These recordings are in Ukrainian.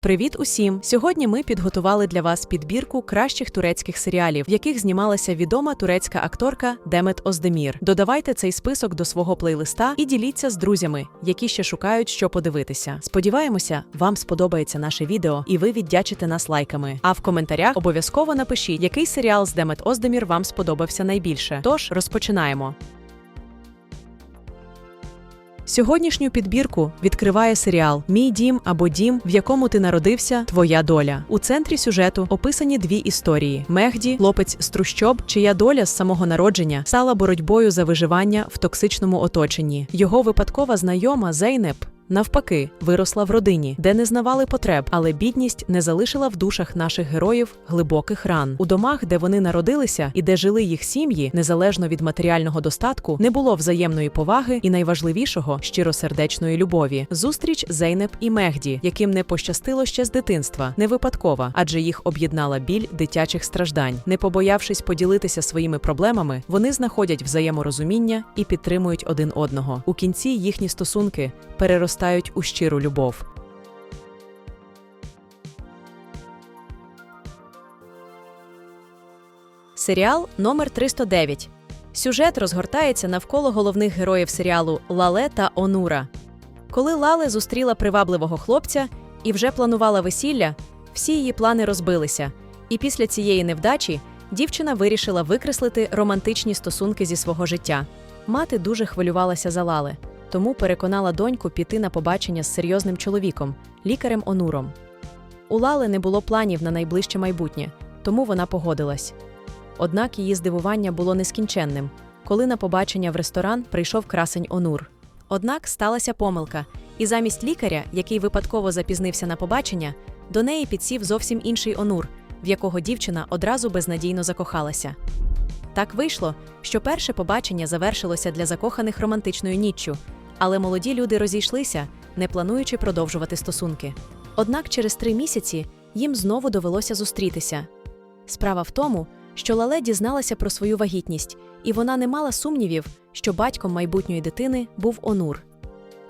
Привіт усім! Сьогодні ми підготували для вас підбірку кращих турецьких серіалів, в яких знімалася відома турецька акторка Демет Оздемір. Додавайте цей список до свого плейлиста і діліться з друзями, які ще шукають, що подивитися. Сподіваємося, вам сподобається наше відео, і ви віддячите нас лайками. А в коментарях обов'язково напишіть, який серіал з Демет Оздемір вам сподобався найбільше. Тож розпочинаємо. Сьогоднішню підбірку відкриває серіал Мій дім або дім, в якому ти народився, твоя доля. У центрі сюжету описані дві історії: Мехді, хлопець з трущоб, чия доля з самого народження стала боротьбою за виживання в токсичному оточенні. Його випадкова знайома Зейнеп. Навпаки, виросла в родині, де не знавали потреб, але бідність не залишила в душах наших героїв глибоких ран. У домах, де вони народилися і де жили їх сім'ї, незалежно від матеріального достатку, не було взаємної поваги і найважливішого щиросердечної любові. Зустріч Зейнеп і Мехді, яким не пощастило ще з дитинства, не випадкова, адже їх об'єднала біль дитячих страждань. Не побоявшись поділитися своїми проблемами, вони знаходять взаєморозуміння і підтримують один одного. У кінці їхні стосунки переростають у щиру любов. Серіал номер 309. Сюжет розгортається навколо головних героїв серіалу Лале та Онура. Коли Лале зустріла привабливого хлопця і вже планувала весілля, всі її плани розбилися. І після цієї невдачі дівчина вирішила викреслити романтичні стосунки зі свого життя. Мати дуже хвилювалася за Лале, тому переконала доньку піти на побачення з серйозним чоловіком, лікарем Онуром. У Лали не було планів на найближче майбутнє, тому вона погодилась. Однак її здивування було нескінченним, коли на побачення в ресторан прийшов красень Онур. Однак сталася помилка, і замість лікаря, який випадково запізнився на побачення, до неї підсів зовсім інший Онур, в якого дівчина одразу безнадійно закохалася. Так вийшло, що перше побачення завершилося для закоханих романтичною ніччю, але молоді люди розійшлися, не плануючи продовжувати стосунки. Однак через три місяці їм знову довелося зустрітися. Справа в тому, що Лале дізналася про свою вагітність, і вона не мала сумнівів, що батьком майбутньої дитини був Онур.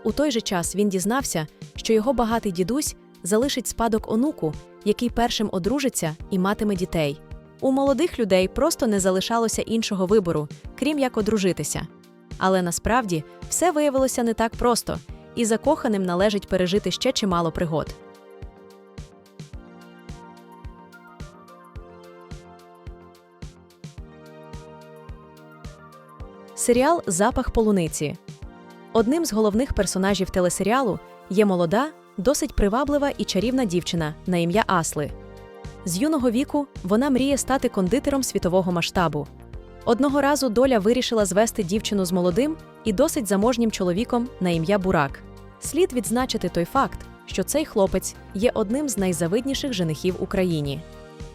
У той же час він дізнався, що його багатий дідусь залишить спадок онуку, який першим одружиться і матиме дітей. У молодих людей просто не залишалося іншого вибору, крім як одружитися. Але насправді все виявилося не так просто, і закоханим належить пережити ще чимало пригод. Серіал Запах полуниці. Одним з головних персонажів телесеріалу є молода, досить приваблива і чарівна дівчина на ім'я Асли. З юного віку вона мріє стати кондитером світового масштабу. Одного разу доля вирішила звести дівчину з молодим і досить заможнім чоловіком на ім'я Бурак. Слід відзначити той факт, що цей хлопець є одним з найзавидніших женихів Україні.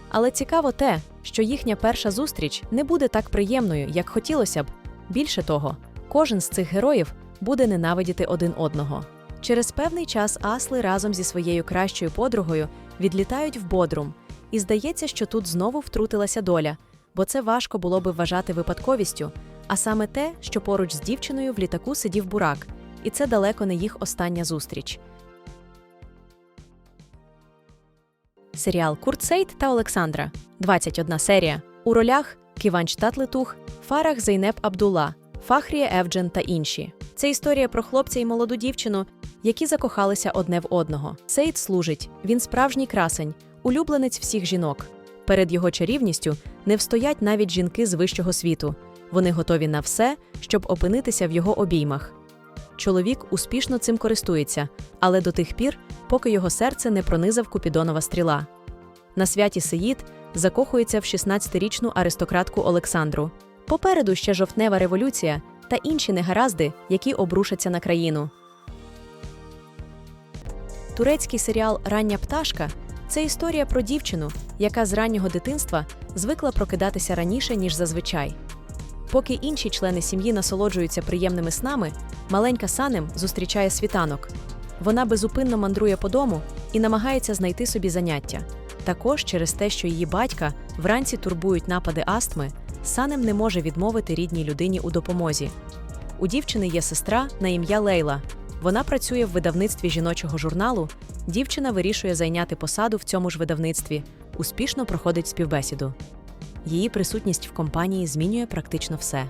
Але цікаво те, що їхня перша зустріч не буде так приємною, як хотілося б. Більше того, кожен з цих героїв буде ненавидіти один одного. Через певний час Асли разом зі своєю кращою подругою відлітають в Бодрум, і здається, що тут знову втрутилася доля, бо це важко було би вважати випадковістю, а саме те, що поруч з дівчиною в літаку сидів бурак, і це далеко не їх остання зустріч. Серіал Куртсейт та Олександра 21 серія. У ролях Ківанч Татлитух, Фарах Зейнеп Абдула, Фахрія Евджен та інші. Це історія про хлопця і молоду дівчину, які закохалися одне в одного. Сейд служить, він справжній красень, улюбленець всіх жінок. Перед його чарівністю не встоять навіть жінки з вищого світу. Вони готові на все, щоб опинитися в його обіймах. Чоловік успішно цим користується, але до тих пір, поки його серце не пронизав купідонова стріла. На святі Сеїд закохується в 16-річну аристократку Олександру. Попереду ще жовтнева революція та інші негаразди, які обрушаться на країну. Турецький серіал Рання пташка це історія про дівчину, яка з раннього дитинства звикла прокидатися раніше, ніж зазвичай. Поки інші члени сім'ї насолоджуються приємними снами, маленька Санем зустрічає світанок. Вона безупинно мандрує по дому і намагається знайти собі заняття. Також через те, що її батька вранці турбують напади астми, Санем не може відмовити рідній людині у допомозі. У дівчини є сестра на ім'я Лейла. Вона працює в видавництві жіночого журналу. Дівчина вирішує зайняти посаду в цьому ж видавництві, успішно проходить співбесіду. Її присутність в компанії змінює практично все.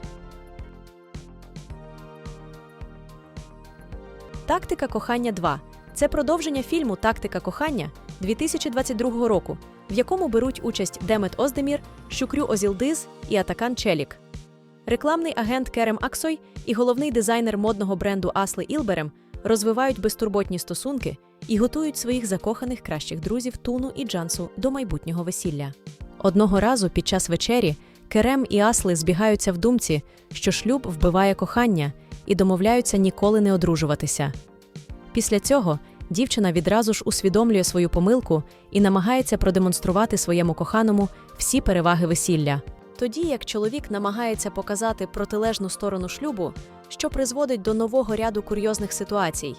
Тактика кохання 2 це продовження фільму Тактика кохання 2022 року, в якому беруть участь Демет Оздемір, Щукрю Озілдиз і Атакан Челік. Рекламний агент Керем Аксой і головний дизайнер модного бренду Асли Ілберем розвивають безтурботні стосунки і готують своїх закоханих кращих друзів Туну і Джансу до майбутнього весілля. Одного разу під час вечері Керем і Асли збігаються в думці, що шлюб вбиває кохання, і домовляються ніколи не одружуватися. Після цього дівчина відразу ж усвідомлює свою помилку і намагається продемонструвати своєму коханому всі переваги весілля. Тоді як чоловік намагається показати протилежну сторону шлюбу, що призводить до нового ряду курйозних ситуацій.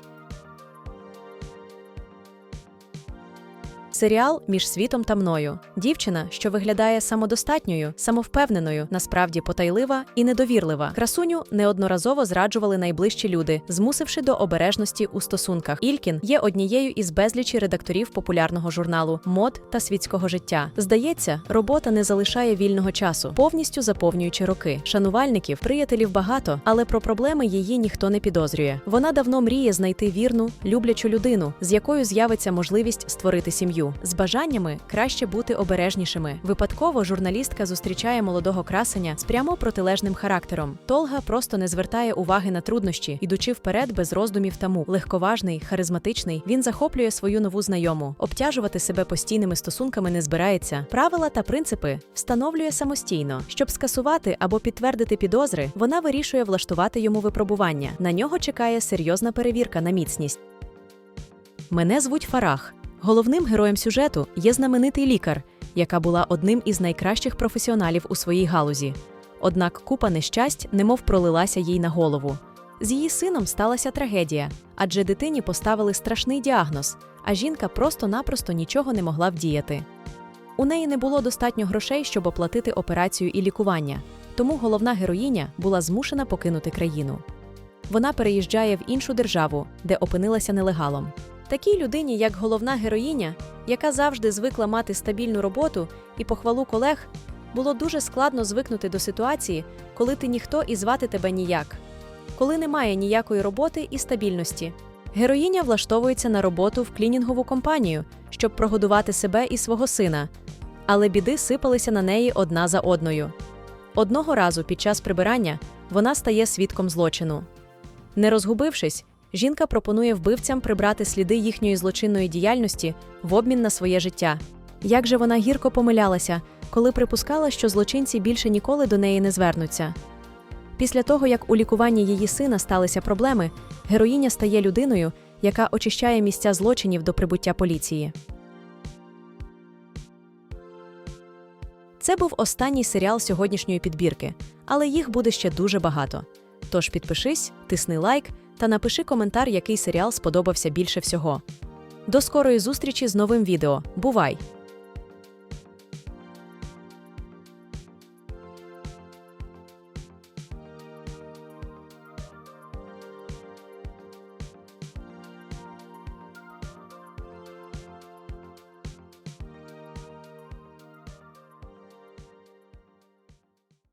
Серіал між світом та мною. Дівчина, що виглядає самодостатньою, самовпевненою, насправді потайлива і недовірлива. Красуню неодноразово зраджували найближчі люди, змусивши до обережності у стосунках. Ількін є однією із безлічі редакторів популярного журналу мод та світського життя. Здається, робота не залишає вільного часу, повністю заповнюючи роки. Шанувальників, приятелів багато, але про проблеми її ніхто не підозрює. Вона давно мріє знайти вірну, люблячу людину, з якою з'явиться можливість створити сім'ю. З бажаннями краще бути обережнішими. Випадково журналістка зустрічає молодого красення з прямо протилежним характером. Толга просто не звертає уваги на труднощі, ідучи вперед без роздумів та мук. Легковажний, харизматичний. Він захоплює свою нову знайому. Обтяжувати себе постійними стосунками не збирається. Правила та принципи встановлює самостійно. Щоб скасувати або підтвердити підозри, вона вирішує влаштувати йому випробування. На нього чекає серйозна перевірка на міцність. Мене звуть Фарах. Головним героєм сюжету є знаменитий лікар, яка була одним із найкращих професіоналів у своїй галузі. Однак купа нещасть немов пролилася їй на голову. З її сином сталася трагедія, адже дитині поставили страшний діагноз, а жінка просто-напросто нічого не могла вдіяти. У неї не було достатньо грошей, щоб оплатити операцію і лікування, тому головна героїня була змушена покинути країну. Вона переїжджає в іншу державу, де опинилася нелегалом. Такій людині, як головна героїня, яка завжди звикла мати стабільну роботу і похвалу колег, було дуже складно звикнути до ситуації, коли ти ніхто і звати тебе ніяк, коли немає ніякої роботи і стабільності. Героїня влаштовується на роботу в клінінгову компанію, щоб прогодувати себе і свого сина, але біди сипалися на неї одна за одною. Одного разу під час прибирання вона стає свідком злочину. Не розгубившись, жінка пропонує вбивцям прибрати сліди їхньої злочинної діяльності в обмін на своє життя. Як же вона гірко помилялася, коли припускала, що злочинці більше ніколи до неї не звернуться. Після того, як у лікуванні її сина сталися проблеми, героїня стає людиною, яка очищає місця злочинів до прибуття поліції. Це був останній серіал сьогоднішньої підбірки, але їх буде ще дуже багато. Тож підпишись, тисни лайк та напиши коментар, який серіал сподобався більше всього. До скорої зустрічі з новим відео. Бувай!